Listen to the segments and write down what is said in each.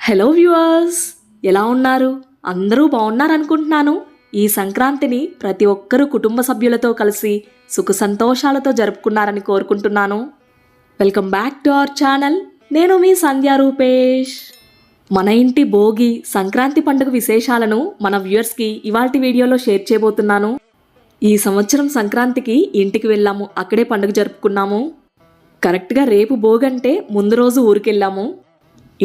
Hello viewers ఎలా ఉన్నారు? అందరూ బాగున్నారనుకుంటున్నాను. ఈ సంక్రాంతిని ప్రతి ఒక్కరూ కుటుంబ సభ్యులతో కలిసి సుఖ సంతోషాలతో జరుపుకున్నారని కోరుకుంటున్నాను. Welcome back to our channel నేను మీ సంధ్యా రూపేష్. మన ఇంటి భోగి సంక్రాంతి పండుగ విశేషాలను మన వ్యూవర్స్కి ఇవాల్టి వీడియోలో షేర్ చేయబోతున్నాను. ఈ సంవత్సరం సంక్రాంతికి ఇంటికి వెళ్ళాము అక్కడే పండుగ జరుపుకున్నాము. కరెక్ట్గా రేపు భోగంటే ముందు రోజు ఊరికెళ్ళాము.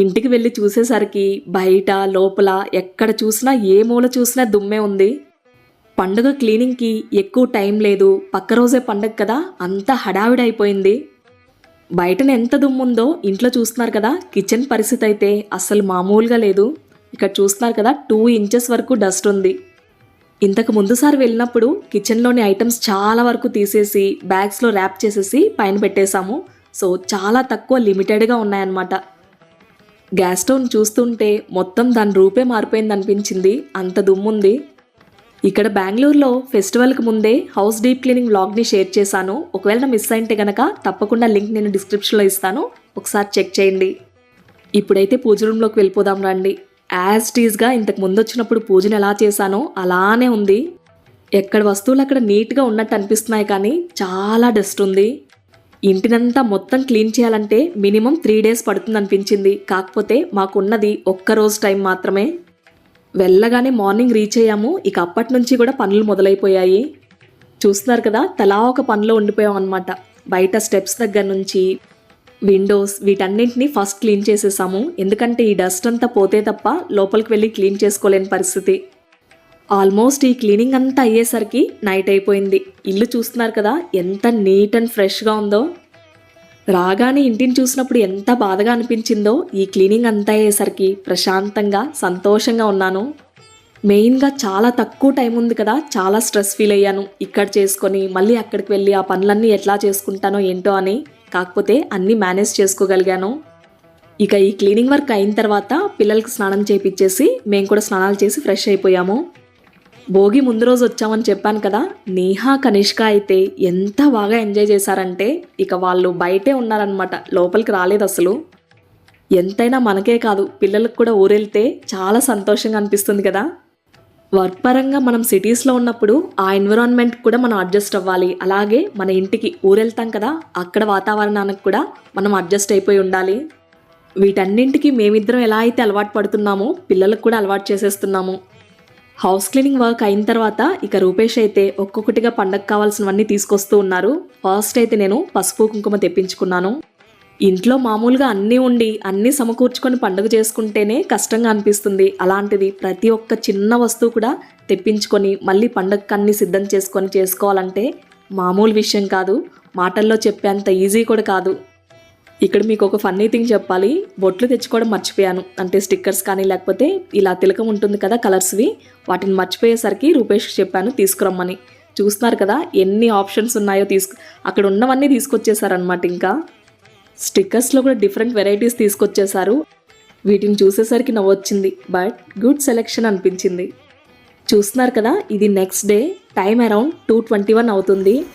ఇంటికి వెళ్ళి చూసేసరికి బయట లోపల ఎక్కడ చూసినా ఏ మూల చూసినా దుమ్మే ఉంది. పండుగ క్లీనింగ్కి ఎక్కువ టైం లేదు. పక్క రోజే పండగ కదా అంతా హడావిడి అయిపోయింది బయటన ఎంత దుమ్ముందో ఇంట్లో చూస్తున్నారు కదా కిచెన్ పరిస్థితి అయితే అస్సలు మామూలుగా లేదు. ఇక్కడ చూస్తున్నారు కదా టూ ఇంచెస్ వరకు డస్ట్ ఉంది. ఇంతకు ముందుసారి వెళ్ళినప్పుడు కిచెన్లోని ఐటమ్స్ చాలా వరకు తీసేసి బ్యాగ్స్లో ర్యాప్ చేసేసి పైన పెట్టేశాము. సో చాలా తక్కువ లిమిటెడ్గా ఉన్నాయన్నమాట. గ్యాస్ స్టవ్ చూస్తుంటే మొత్తం దాని రూపే మారిపోయింది అనిపించింది. అంత దుమ్ముంది. ఇక్కడ బెంగళూరులో ఫెస్టివల్కి ముందే హౌస్ డీప్ క్లీనింగ్ వ్లాగ్ని షేర్ చేశాను. ఒకవేళ మిస్ అయింటే గనక తప్పకుండా లింక్ నేను డిస్క్రిప్షన్లో ఇస్తాను. ఒకసారి చెక్ చేయండి. ఇప్పుడైతే పూజ రూమ్లోకి వెళ్ళిపోదాం రండి. యాజ్ టీజ్గా ఇంతకు ముందు వచ్చినప్పుడు పూజను ఎలా చేశానో అలానే ఉంది. ఎక్కడ వస్తువులు అక్కడ నీట్గా ఉన్నట్టు అనిపిస్తున్నాయి కానీ చాలా డస్ట్ ఉంది. ఇంటినంతా మొత్తం క్లీన్ చేయాలంటే మినిమం త్రీ డేస్ పడుతుంది అనిపించింది కాకపోతే మాకున్నది ఒక్క రోజు టైం మాత్రమే. వెళ్ళగానే మార్నింగ్ రీచ్ అయ్యాము. ఇక అప్పటి నుంచి కూడా పనులు మొదలైపోయాయి. చూస్తున్నారు కదా తలా ఒక పనిలో ఉండిపోయాం అనమాట బయట స్టెప్స్ దగ్గర నుంచి విండోస్ వీటన్నింటినీ ఫస్ట్ క్లీన్ చేసేసాము. ఎందుకంటే ఈ డస్ట్ అంతా పోతే తప్ప లోపలికి వెళ్ళి క్లీన్ చేసుకోలేని పరిస్థితి. ఆల్మోస్ట్ ఈ క్లీనింగ్ అంతా అయ్యేసరికి నైట్ అయిపోయింది. ఇల్లు చూస్తున్నారు కదా ఎంత నీట్ అండ్ ఫ్రెష్గా ఉందో. రాగానే ఇంటిని చూసినప్పుడు ఎంత బాధగా అనిపించిందో ఈ క్లీనింగ్ అంతా అయ్యేసరికి ప్రశాంతంగా సంతోషంగా ఉన్నాను. మెయిన్గా చాలా తక్కువ టైం ఉంది కదా చాలా స్ట్రెస్ ఫీల్ అయ్యాను. ఇక్కడ చేసుకొని మళ్ళీ అక్కడికి వెళ్ళి ఆ పనులన్నీ ఎట్లా చేసుకుంటానో ఏంటో అని కాకపోతే అన్నీ మేనేజ్ చేసుకోగలిగాను. ఇక ఈ క్లీనింగ్ వర్క్ అయిన తర్వాత పిల్లలకి స్నానం చేపించేసి మేము కూడా స్నానాలు చేసి ఫ్రెష్ అయిపోయాము. భోగి ముందు రోజు వచ్చామని చెప్పాను కదా నేహా కనిష్క అయితే ఎంత బాగా ఎంజాయ్ చేశారంటే ఇక వాళ్ళు బయటే ఉన్నారనమాట లోపలికి రాలేదు అసలు. ఎంతైనా మనకే కాదు పిల్లలకు కూడా ఊరెళ్తే చాలా సంతోషంగా అనిపిస్తుంది కదా. వర్క్ పరంగా మనం సిటీస్లో ఉన్నప్పుడు ఆ ఎన్విరాన్మెంట్ కూడా మనం అడ్జస్ట్ అవ్వాలి. అలాగే మన ఇంటికి ఊరెళ్తాం కదా అక్కడ వాతావరణానికి కూడా మనం అడ్జస్ట్ అయిపోయి ఉండాలి. వీటన్నింటికి మేమిద్దరం ఎలా అయితే అలవాటు పడుతున్నామో పిల్లలకు కూడా అలవాటు చేసేస్తున్నాము. హౌస్ క్లీనింగ్ వర్క్ అయిన తర్వాత ఇక రూపేష్ అయితే ఒక్కొక్కటిగా పండగ కావాల్సినవన్నీ తీసుకొస్తూ ఉన్నారు. ఫస్ట్ అయితే నేను పసుపు కుంకుమ తెప్పించుకున్నాను. ఇంట్లో మామూలుగా అన్నీ ఉండి అన్నీ సమకూర్చుకొని పండుగ చేసుకుంటేనే కష్టంగా అనిపిస్తుంది. అలాంటిది ప్రతి ఒక్క చిన్న వస్తువు కూడా తెప్పించుకొని మళ్ళీ పండగకి అన్ని సిద్ధం చేసుకొని చేసుకోవాలంటే మామూలు విషయం కాదు. మాటల్లో చెప్పేంత ఈజీ కూడా కాదు. ఇక్కడ మీకు ఒక ఫన్నీ థింగ్ చెప్పాలి. బొట్లు తెచ్చుకోవడం మర్చిపోయాను. అంటే స్టిక్కర్స్ కానీ లేకపోతే ఇలా తిలకం ఉంటుంది కదా కలర్స్వి వాటిని మర్చిపోయేసరికి రూపేష్కి చెప్పాను తీసుకురమ్మని. చూస్తున్నారు కదా ఎన్ని ఆప్షన్స్ ఉన్నాయో తీసుకు అక్కడ ఉన్నవన్నీ తీసుకొచ్చేసారనమాట ఇంకా. స్టిక్కర్స్లో కూడా డిఫరెంట్ వెరైటీస్ తీసుకొచ్చేసారు. వీటిని చూసేసరికి నవ్వొచ్చింది బట్ గుడ్ సెలెక్షన్ అనిపించింది. చూస్తున్నారు కదా ఇది next day time around two twenty one అవుతుంది.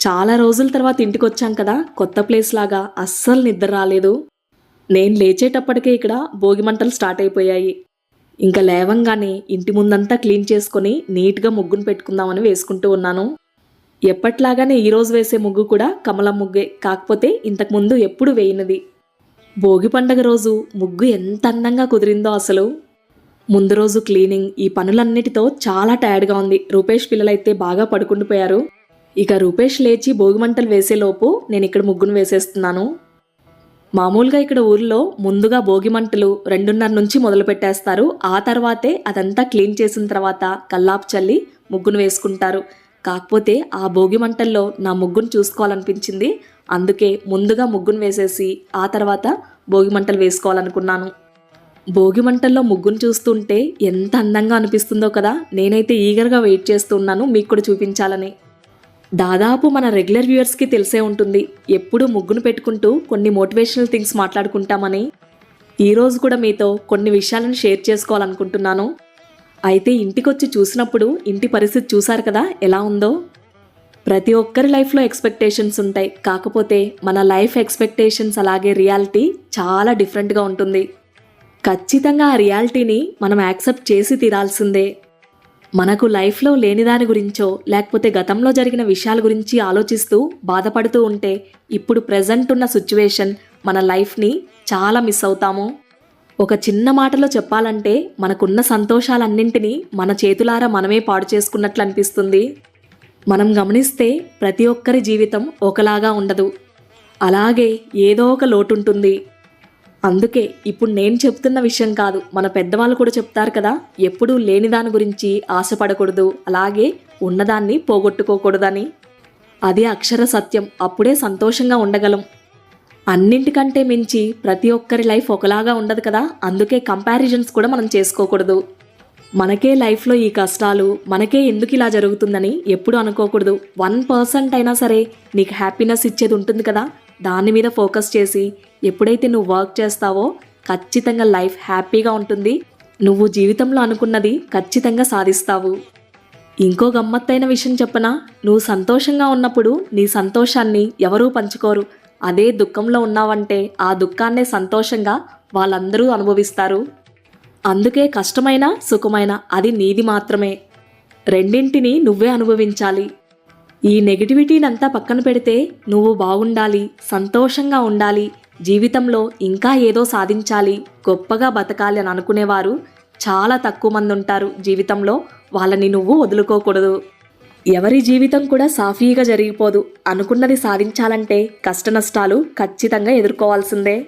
చాలా రోజుల తర్వాత ఇంటికి వచ్చాం కదా కొత్త ప్లేస్ లాగా అస్సలు నిద్ర రాలేదు. నేను లేచేటప్పటికే ఇక్కడ భోగి మంటలు స్టార్ట్ అయిపోయాయి. ఇంకా లేవంగానే ఇంటి ముందంతా క్లీన్ చేసుకొని నీట్గా ముగ్గును పెట్టుకుందామని వేసుకుంటూ ఉన్నాను. ఎప్పట్లాగానే ఈరోజు వేసే ముగ్గు కూడా కమల ముగ్గే కాకపోతే ఇంతకుముందు ఎప్పుడు వేయనిది. భోగి పండగ రోజు ముగ్గు ఎంత అందంగా కుదిరిందో అసలు. ముందు రోజు క్లీనింగ్ ఈ పనులన్నిటితో చాలా టైర్డ్గా ఉంది. రూపేష్ పిల్లలైతే బాగా పడుకుండిపోయారు. ఇక రూపేష్ లేచి భోగిమంటలు వేసేలోపు నేను ఇక్కడ ముగ్గును వేసేస్తున్నాను. మామూలుగా ఇక్కడ ఊర్లో ముందుగా భోగి మంటలు రెండున్నర నుంచి మొదలు పెట్టేస్తారు ఆ తర్వాతే అదంతా క్లీన్ చేసిన తర్వాత కల్లాపు చల్లి ముగ్గును వేసుకుంటారు. కాకపోతే ఆ భోగి మంటల్లో నా ముగ్గును చూసుకోవాలనిపించింది. అందుకే ముందుగా ముగ్గును వేసేసి ఆ తర్వాత భోగి మంటలు వేసుకోవాలనుకున్నాను. భోగి మంటల్లో ముగ్గును చూస్తుంటే ఎంత అందంగా అనిపిస్తుందో కదా నేనైతే ఈగర్గా వెయిట్ చేస్తున్నాను మీకు కూడా చూపించాలని. దాదాపు మన రెగ్యులర్ వ్యూవర్స్కి తెలిసే ఉంటుంది. ఎప్పుడు ముగ్గును పెట్టుకుంటూ కొన్ని మోటివేషనల్ థింగ్స్ మాట్లాడుకుంటామని. ఈరోజు కూడా మీతో కొన్ని విషయాలను షేర్ చేసుకోవాలనుకుంటున్నాను. అయితే ఇంటికొచ్చి చూసినప్పుడు ఇంటి పరిస్థితి చూశారు కదా ఎలా ఉందో? ప్రతి ఒక్కరి లైఫ్లో ఎక్స్పెక్టేషన్స్ ఉంటాయి. కాకపోతే మన లైఫ్ ఎక్స్పెక్టేషన్స్ అలాగే రియాలిటీ చాలా డిఫరెంట్గా ఉంటుంది. ఖచ్చితంగా ఆ రియాలిటీని మనం యాక్సెప్ట్ చేసి తీరాల్సిందే. మనకు లైఫ్లో లేని దాని గురించో లేకపోతే గతంలో జరిగిన విషయాల గురించి ఆలోచిస్తూ బాధపడుతూ ఉంటే ఇప్పుడు ప్రజెంట్ ఉన్న సిచ్యువేషన్ మన లైఫ్ని చాలా మిస్ అవుతాము. ఒక చిన్న మాటలో చెప్పాలంటే మనకున్న సంతోషాలన్నింటినీ మన చేతులారా మనమే పాడు చేసుకున్నట్లు అనిపిస్తుంది. మనం గమనిస్తే ప్రతి ఒక్కరి జీవితం ఒకలాగా ఉండదు. అలాగే ఏదో ఒక లోటు ఉంటుంది అందుకే ఇప్పుడు నేను చెప్తున్న విషయం కాదు మన పెద్దవాళ్ళు కూడా చెప్తారు కదా ఎప్పుడూ లేని దాని గురించి ఆశపడకూడదు అలాగే ఉన్నదాన్ని పోగొట్టుకోకూడదని. అది అక్షర సత్యం అప్పుడే సంతోషంగా ఉండగలం. అన్నింటికంటే మించి ప్రతి ఒక్కరి లైఫ్ ఒకలాగా ఉండదు కదా అందుకే కంపారిజన్స్ కూడా మనం చేసుకోకూడదు. మనకే లైఫ్లో ఈ కష్టాలు మనకే ఎందుకు ఇలా జరుగుతుందని ఎప్పుడు అనుకోకూడదు. వన్ పర్సెంట్ అయినా సరే నీకు హ్యాపీనెస్ ఇచ్చేది ఉంటుంది కదా దాని మీద ఫోకస్ చేసి ఎప్పుడైతే నువ్వు వర్క్ చేస్తావో ఖచ్చితంగా లైఫ్ హ్యాపీగా ఉంటుంది. నువ్వు జీవితంలో అనుకున్నది ఖచ్చితంగా సాధిస్తావు. ఇంకో గమ్మత్తైన విషయం చెప్పనా? నువ్వు సంతోషంగా ఉన్నప్పుడు నీ సంతోషాన్ని ఎవరూ పంచుకోరు. అదే దుఃఖంలో ఉన్నావంటే ఆ దుఃఖాన్నే సంతోషంగా వాళ్ళందరూ అనుభవిస్తారు. అందుకే కష్టమైన సుఖమైన అది నీది మాత్రమే. రెండింటిని నువ్వే అనుభవించాలి. ఈ నెగిటివిటీనంతా పక్కన పెడితే నువ్వు బాగుండాలి సంతోషంగా ఉండాలి జీవితంలో ఇంకా ఏదో సాధించాలి గొప్పగా బతకాలి అని అనుకునేవారు చాలా తక్కువ మంది ఉంటారు జీవితంలో. వాళ్ళని నువ్వు వదులుకోకూడదు. ఎవరి జీవితం కూడా సాఫీగా జరిగిపోదు. అనుకున్నది సాధించాలంటే కష్ట నష్టాలు ఖచ్చితంగా ఎదుర్కోవాల్సిందే.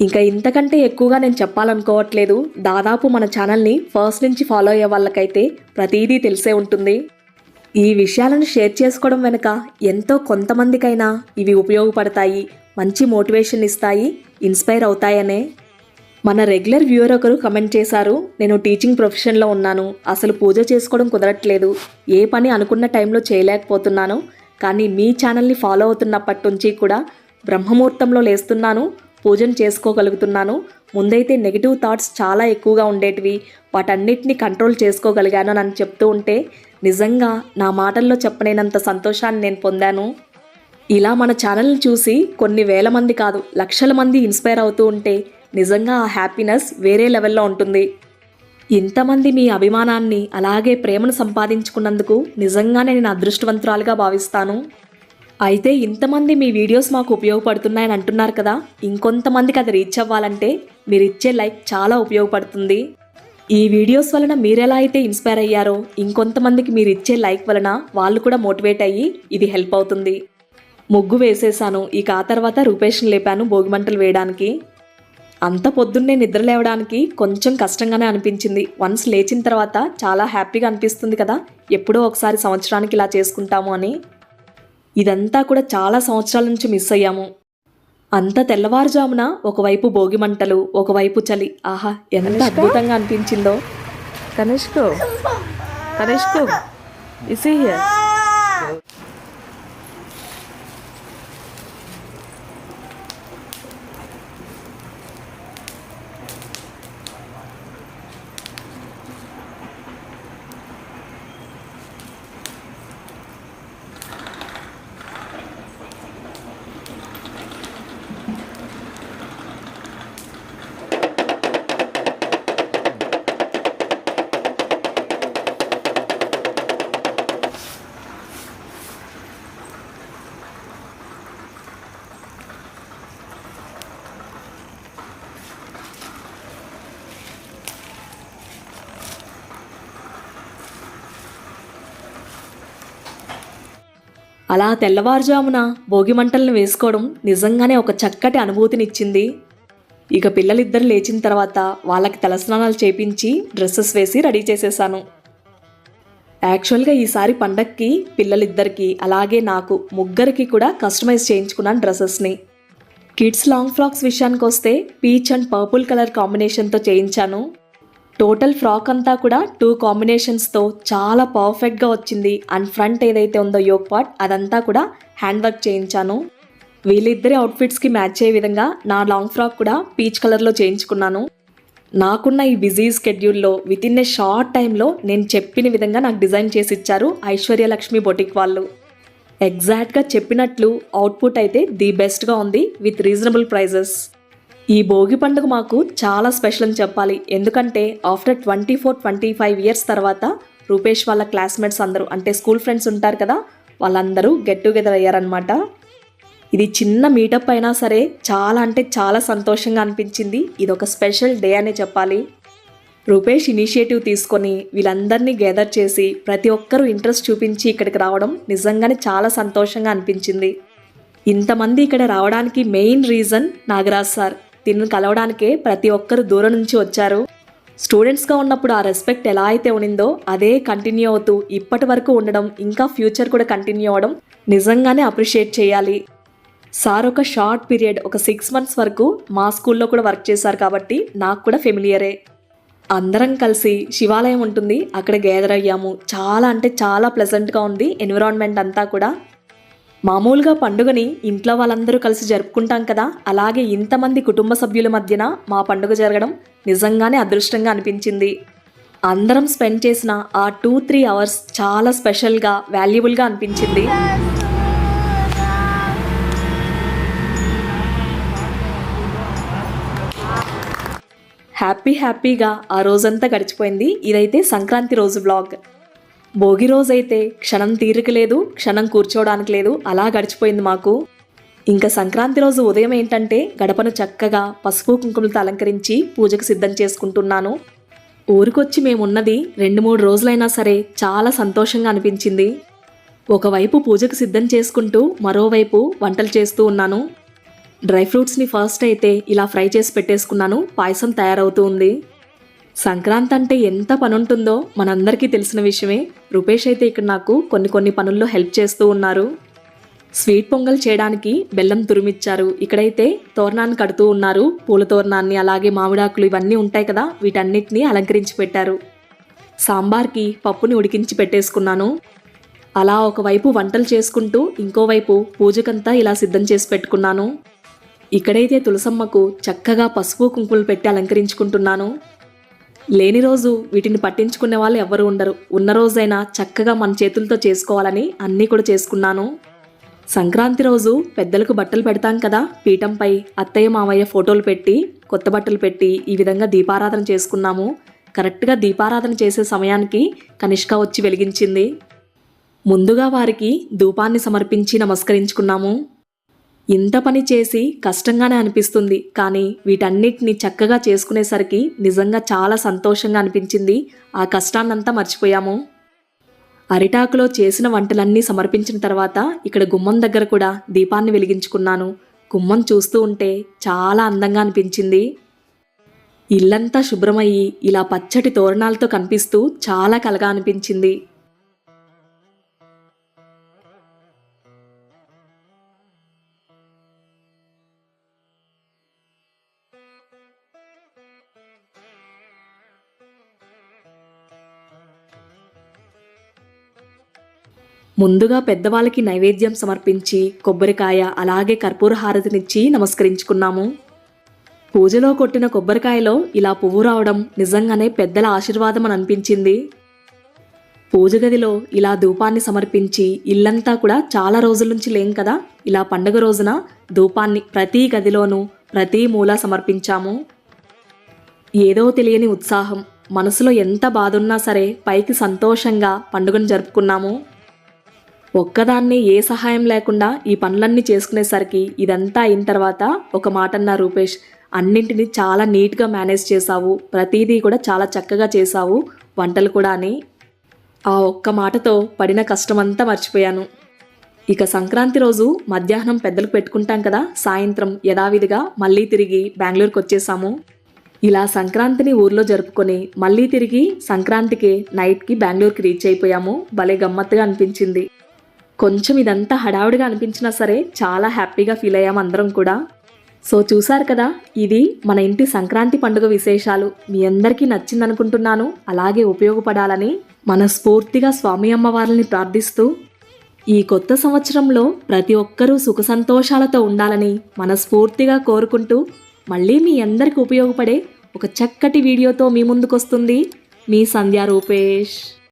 ఇంకా ఇంతకంటే ఎక్కువగా నేను చెప్పాలనుకోవట్లేదు. దాదాపు మన ఛానల్ని ఫస్ట్ నుంచి ఫాలో అయ్యే వాళ్ళకైతే ప్రతిదీ తెలిసే ఉంటుంది. ఈ విషయాలను షేర్ చేసుకోవడం వెనుక ఎంతో కొంతమందికైనా ఇవి ఉపయోగపడతాయి. మంచి మోటివేషన్ ఇస్తాయి ఇన్స్పైర్ అవుతాయనే. మన రెగ్యులర్ వ్యూవర్ ఒకరు కమెంట్ చేశారు నేను టీచింగ్ ప్రొఫెషన్లో ఉన్నాను అసలు పూజ చేసుకోవడం కుదరట్లేదు ఏ పని అనుకున్న టైంలో చేయలేకపోతున్నాను కానీ మీ ఛానల్ని ఫాలో అవుతున్నప్పటి నుంచి కూడా బ్రహ్మముహూర్తంలో లేస్తున్నాను పూజను చేసుకోగలుగుతున్నాను. ముందైతే నెగిటివ్ థాట్స్ చాలా ఎక్కువగా ఉండేటివి వాటన్నిటిని కంట్రోల్ చేసుకోగలిగాను అని చెప్తూ ఉంటే నిజంగా నా మాటల్లో చెప్పలేనంత సంతోషాన్ని నేను పొందాను. ఇలా మన ఛానల్ని చూసి కొన్ని వేల మంది కాదు లక్షల మంది ఇన్స్పైర్ అవుతూ ఉంటే నిజంగా ఆ హ్యాపీనెస్ వేరే లెవెల్లో ఉంటుంది. ఇంతమంది మీ అభిమానాన్ని అలాగే ప్రేమను సంపాదించుకున్నందుకు నిజంగానే నేను అదృష్టవంతురాలుగా భావిస్తాను. అయితే ఇంతమంది మీ వీడియోస్ మాకు ఉపయోగపడుతున్నాయని అంటున్నారు కదా ఇంకొంతమందికి అది రీచ్ అవ్వాలంటే మీరు ఇచ్చే లైక్ చాలా ఉపయోగపడుతుంది. ఈ వీడియోస్ వలన మీరెలా అయితే ఇన్స్పైర్ అయ్యారో ఇంకొంతమందికి మీరు ఇచ్చే లైక్ వలన వాళ్ళు కూడా మోటివేట్ అయ్యి ఇది హెల్ప్ అవుతుంది. ముగ్గు వేసేసాను ఇక ఆ తర్వాత రూపేషన్ లేపాను భోగిమంటలు వేయడానికి. అంత పొద్దున్నే నిద్ర లేవడానికి కొంచెం కష్టంగానే అనిపించింది. వన్స్ లేచిన తర్వాత చాలా హ్యాపీగా అనిపిస్తుంది కదా ఎప్పుడో ఒకసారి సంవత్సరానికి ఇలా చేసుకుంటాము అని. ఇదంతా కూడా చాలా సంవత్సరాల నుంచి మిస్ అయ్యాము. అంత తెల్లవారుజామున ఒకవైపు భోగి మంటలు ఒకవైపు చలి. ఆహా ఎంత అద్భుతంగా అనిపించిందో. Kanishko. Kanishko. You see అలా తెల్లవారుజామున భోగి మంటలను వేసుకోవడం నిజంగానే ఒక చక్కటి అనుభూతినిచ్చింది. ఇక పిల్లలిద్దరు లేచిన తర్వాత వాళ్ళకి తలస్నానాలు చేపించి డ్రెస్సెస్ వేసి రెడీ చేసేసాను యాక్చువల్గా ఈసారి పండక్కి పిల్లలిద్దరికి అలాగే నాకు ముగ్గురికి కూడా కస్టమైజ్ చేయించుకున్నాను డ్రెస్సెస్ని. కిడ్స్ లాంగ్ ఫ్రాక్స్ విషయానికి వస్తే పీచ్ అండ్ పర్పుల్ కలర్ కాంబినేషన్తో చేయించాను. టోటల్ ఫ్రాక్ అంతా కూడా టూ కాంబినేషన్స్తో చాలా పర్ఫెక్ట్గా వచ్చింది. అండ్ ఫ్రంట్ ఏదైతే ఉందో యోగ్ పార్ట్ అదంతా కూడా హ్యాండ్ వర్క్ చేయించాను. వీళ్ళిద్దరి అవుట్ఫిట్స్కి మ్యాచ్ అయ్యే విధంగా నా లాంగ్ ఫ్రాక్ కూడా పీచ్ కలర్లో చేయించుకున్నాను. నాకున్న ఈ బిజీ స్కెడ్యూల్లో విత్ ఇన్ ఏ షార్ట్ టైంలో నేను చెప్పిన విధంగా నాకు డిజైన్ చేసి ఇచ్చారు ఐశ్వర్యలక్ష్మి బొటిక్ వాళ్ళు. ఎగ్జాక్ట్గా చెప్పినట్లు అవుట్పుట్ అయితే ది బెస్ట్గా ఉంది విత్ రీజనబుల్ ప్రైజెస్ ఈ భోగి పండుగ మాకు చాలా స్పెషల్ అని చెప్పాలి. ఎందుకంటే after twenty four twenty five years తర్వాత రూపేష్ వాళ్ళ క్లాస్మేట్స్ అందరూ అంటే స్కూల్ ఫ్రెండ్స్ ఉంటారు కదా వాళ్ళందరూ గెట్ టుగెదర్ అయ్యారనమాట ఇది చిన్న మీటప్ అయినా సరే చాలా అంటే చాలా సంతోషంగా అనిపించింది. ఇది ఒక స్పెషల్ డే అనే చెప్పాలి. రూపేష్ ఇనిషియేటివ్ తీసుకొని వీళ్ళందరినీ గ్యాదర్ చేసి ప్రతి ఒక్కరూ ఇంట్రెస్ట్ చూపించి ఇక్కడికి రావడం నిజంగానే చాలా సంతోషంగా అనిపించింది. ఇంతమంది ఇక్కడ రావడానికి మెయిన్ రీజన్ నాగరాజ్ సార్ తిన్ను కలవడానికే ప్రతి ఒక్కరు దూరం నుంచి వచ్చారు. స్టూడెంట్స్గా ఉన్నప్పుడు ఆ రెస్పెక్ట్ ఎలా అయితే ఉండిందో అదే కంటిన్యూ అవుతూ ఇప్పటి వరకు ఉండడం ఇంకా ఫ్యూచర్ కూడా కంటిన్యూ అవ్వడం నిజంగానే అప్రిషియేట్ చేయాలి. సార్ ఒక షార్ట్ పీరియడ్ ఒక సిక్స్ మంత్స్ వరకు మా స్కూల్లో కూడా వర్క్ చేశారు కాబట్టి నాకు కూడా ఫెమిలియరే. అందరం కలిసి శివాలయం ఉంటుంది అక్కడ గ్యాదర్ అయ్యాము. చాలా అంటే చాలా ప్లెజెంట్గా ఉంది ఎన్విరాన్మెంట్ అంతా కూడా. మామూలుగా పండుగని ఇంట్లో వాళ్ళందరూ కలిసి జరుపుకుంటాం కదా. అలాగే ఇంతమంది కుటుంబ సభ్యుల మధ్యన మా పండుగ జరగడం నిజంగానే అదృష్టంగా అనిపించింది. అందరం స్పెండ్ చేసిన ఆ టూ త్రీ అవర్స్ చాలా స్పెషల్గా వాల్యుబుల్గా అనిపించింది. హ్యాపీ హ్యాపీగా ఆ రోజంతా గడిచిపోయింది. ఇదైతే సంక్రాంతి రోజు బ్లాగ్. భోగి రోజైతే క్షణం తీరిక లేదు క్షణం కూర్చోవడానికి లేదు అలా గడిచిపోయింది మాకు. ఇంకా సంక్రాంతి రోజు ఉదయం ఏంటంటే గడపను చక్కగా పసుపు కుంకుమలతో అలంకరించి పూజకు సిద్ధం చేసుకుంటున్నాను. ఊరికొచ్చి మేమున్నది రెండు మూడు రోజులైనా సరే చాలా సంతోషంగా అనిపించింది. ఒకవైపు పూజకు సిద్ధం చేసుకుంటూ మరోవైపు వంటలు చేస్తూ ఉన్నాను. డ్రై ఫ్రూట్స్ని ఫస్ట్ అయితే ఇలా ఫ్రై చేసి పెట్టేసుకున్నాను పాయసం తయారవుతూ ఉంది. సంక్రాంతి అంటే ఎంత పని ఉంటుందో మనందరికీ తెలిసిన విషయమే. రూపేష్ అయితే ఇక్కడ నాకు కొన్ని కొన్ని పనుల్లో హెల్ప్ చేస్తూ ఉన్నారు. స్వీట్ పొంగల్ చేయడానికి బెల్లం తురిమిచ్చారు. ఇక్కడైతే తోరణాన్ని కడుతూ ఉన్నారు. పూల తోరణాన్ని అలాగే మామిడాకులు ఇవన్నీ ఉంటాయి కదా వీటన్నిటిని అలంకరించి పెట్టారు. సాంబార్కి పప్పుని ఉడికించి పెట్టేసుకున్నాను. అలా ఒకవైపు వంటలు చేసుకుంటూ ఇంకోవైపు పూజకంతా ఇలా సిద్ధం చేసి పెట్టుకున్నాను. ఇక్కడైతే తులసమ్మకు చక్కగా పసుపు కుంకుమలు పెట్టి అలంకరించుకుంటున్నాను. లేని రోజు వీటిని పట్టించుకునే వాళ్ళు ఎవరు ఉండరు. ఉన్న రోజైనా చక్కగా మన చేతులతో చేసుకోవాలని అన్నీ కూడా చేసుకున్నాను. సంక్రాంతి రోజు పెద్దలకు బట్టలు పెడతాం కదా పీఠంపై అత్తయ్య మామయ్య ఫోటోలు పెట్టి కొత్త బట్టలు పెట్టి ఈ విధంగా దీపారాధన చేసుకున్నాము. కరెక్ట్గా దీపారాధన చేసే సమయానికి కనిష్క వచ్చి వెలిగించింది. ముందుగా వారికి ధూపాన్ని సమర్పించి నమస్కరించుకున్నాము. ఇంత పని చేసి కష్టంగానే అనిపిస్తుంది. కానీ వీటన్నిటిని చక్కగా చేసుకునేసరికి నిజంగా చాలా సంతోషంగా అనిపించింది. ఆ కష్టాన్నంతా మర్చిపోయాము. అరిటాకులో చేసిన వంటలన్నీ సమర్పించిన తర్వాత ఇక్కడ గుమ్మం దగ్గర కూడా దీపాన్ని వెలిగించుకున్నాను. గుమ్మం చూస్తూ ఉంటే చాలా అందంగా అనిపించింది. ఇల్లంతా శుభ్రమయ్యి ఇలా పచ్చటి తోరణాలతో కనిపిస్తూ చాలా కలగా అనిపించింది. ముందుగా పెద్దవాళ్ళకి నైవేద్యం సమర్పించి కొబ్బరికాయ అలాగే కర్పూర హారతినిచ్చి నమస్కరించుకున్నాము. పూజలో కొట్టిన కొబ్బరికాయలో ఇలా పువ్వు రావడం నిజంగానే పెద్దల ఆశీర్వాదం అని అనిపించింది. పూజ గదిలో ఇలా ధూపాన్ని సమర్పించి ఇల్లంతా కూడా చాలా రోజుల నుంచి లేం కదా ఇలా పండగ రోజున ధూపాన్ని ప్రతి గదిలోనూ ప్రతి మూల సమర్పించాము. ఏదో తెలియని ఉత్సాహం మనసులో ఎంత బాధున్నా సరే పైకి సంతోషంగా పండుగను జరుపుకున్నాము. ఒక్కదాన్ని ఏ సహాయం లేకుండా ఈ పనులన్నీ చేసుకునేసరికి ఇదంతా అయిన తర్వాత ఒక మాట అన్న రూపేష్ అన్నింటినీ చాలా నీట్గా మేనేజ్ చేశావు ప్రతిదీ కూడా చాలా చక్కగా చేశావు వంటలు కూడా అని. ఆ ఒక్క మాటతో పడిన కష్టమంతా మర్చిపోయాను. ఇక సంక్రాంతి రోజు మధ్యాహ్నం పెద్దలకు పెట్టుకుంటాం కదా సాయంత్రం యథావిధిగా మళ్ళీ తిరిగి బెంగళూరుకు వచ్చేసాము. ఇలా సంక్రాంతిని ఊర్లో జరుపుకొని మళ్ళీ తిరిగి సంక్రాంతికి నైట్కి బెంగళూరుకి రీచ్ అయిపోయాము. భలే గమ్మత్తుగా అనిపించింది. కొంచెం ఇదంతా హడావుడిగా అనిపించినా సరే చాలా హ్యాపీగా ఫీల్ అయ్యాము అందరం కూడా. సో చూసారు కదా ఇది మన ఇంటి సంక్రాంతి పండుగ విశేషాలు. మీ అందరికీ నచ్చిందనుకుంటున్నాను. అలాగే ఉపయోగపడాలని మనస్ఫూర్తిగా స్వామి అమ్మవారిని ప్రార్థిస్తూ ఈ కొత్త సంవత్సరంలో ప్రతి ఒక్కరూ సుఖ సంతోషాలతో ఉండాలని మనస్ఫూర్తిగా కోరుకుంటూ మళ్ళీ మీ అందరికీ ఉపయోగపడే ఒక చక్కటి వీడియోతో మీ ముందుకొస్తుంది. మీ సంధ్యా రూపేష్.